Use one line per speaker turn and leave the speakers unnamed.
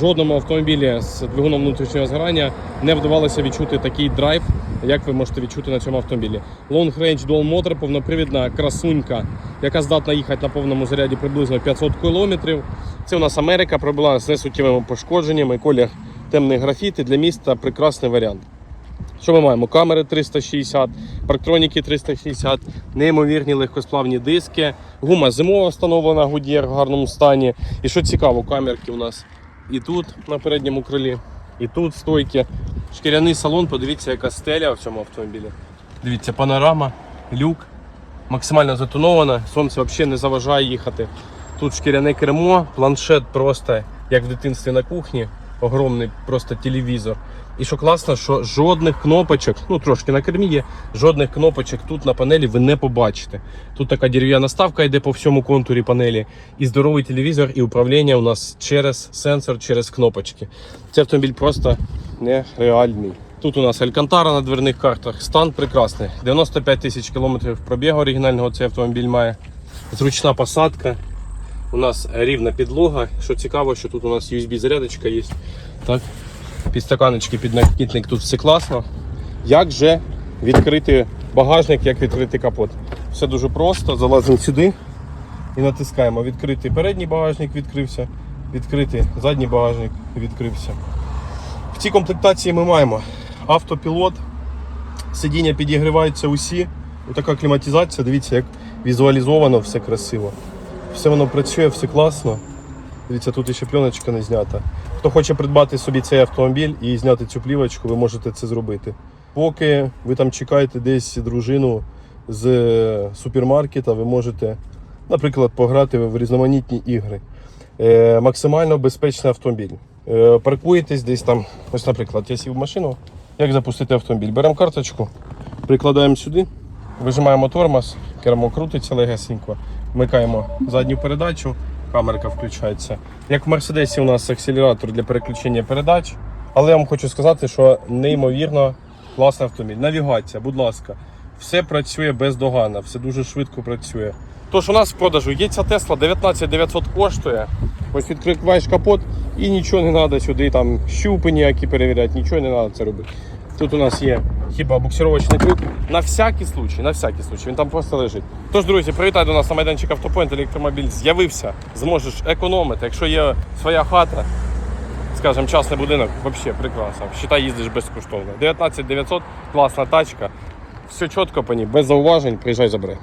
Жодному автомобілі з двигуном внутрішнього згорання не вдавалося відчути такий драйв, як ви можете відчути на цьому автомобілі. Long Range Dual Motor, повнопривідна красунька, яка здатна їхати на повному заряді приблизно 500 км. Це у нас Америка пробула з несуттєвими пошкодженнями, колір темний графіт і для міста прекрасний варіант. Що ми маємо? Камери 360, парктроніки 360, неймовірні легкосплавні диски, гума зимова встановлена Goodyear в гарному стані. І що цікаво, камерки у нас і тут на передньому крилі, і тут стойки. Шкіряний салон, подивіться, яка стеля в цьому автомобілі. Дивіться, панорама, люк, максимально затонована, сонце взагалі не заважає їхати. Тут шкіряне кермо, планшет просто як в дитинстві на кухні, огромний просто телевізор. І що класно, що жодних кнопочок, ну трошки на кермі є, жодних кнопочок тут на панелі ви не побачите. Тут така дерев'яна ставка йде по всьому контурі панелі, і здоровий телевізор, і управління у нас через сенсор, через кнопочки. Цей автомобіль просто нереальний. Тут у нас Алькантара на дверних картах. Стан прекрасний. 95 тисяч кілометрів пробігу оригінального цей автомобіль має. Зручна посадка. У нас рівна підлога. Що цікаво, що тут у нас USB-зарядочка є. Так? Підстаканочки, піднакітник, тут все класно. Як же відкрити багажник, як відкрити капот? Все дуже просто. Залазимо сюди і натискаємо. Відкрити передній багажник відкрився, відкрити задній багажник відкрився. В цій комплектації ми маємо автопілот, сидіння підігріваються усі. Така кліматизація, дивіться, як візуалізовано, все красиво. Все воно працює, все класно. Дивіться, тут ще пленочка не знята. Хто хоче придбати собі цей автомобіль і зняти цю плівочку, ви можете це зробити. Поки ви там чекаєте десь дружину з е, супермаркета, ви можете, наприклад, пограти в різноманітні ігри. Е, максимально безпечний автомобіль. Е, паркуєтесь десь там, ось, наприклад, я сів в машину. Як запустити автомобіль? Беремо карточку, прикладаємо сюди, вижимаємо тормоз, кермо крутиться легесенько, вмикаємо задню передачу, камерка включається. Як в Мерседесі у нас акселератор для переключення передач. Але я вам хочу сказати, що неймовірно класний автомобіль. Навігація, будь ласка, все працює бездоганно, все дуже швидко працює. Тож у нас в продажу є ця Тесла 19900 коштує. Ось відкриваєш капот і нічого не треба сюди, там щупи ніякі перевіряти, нічого не треба це робити. Тут у нас є хіба буксировочний крюк. На всякий случай, на всякий случай, він там просто лежить. Тож, друзі, привітай до нас на майданчик Автопоінт, електромобіль з'явився, зможеш економити. Якщо є своя хата, скажімо, частний будинок, взагалі прекрасно. Считай, їздиш безкоштовно. 19 900, класна тачка. Все чітко по ній, без зауважень, приїжджай забери.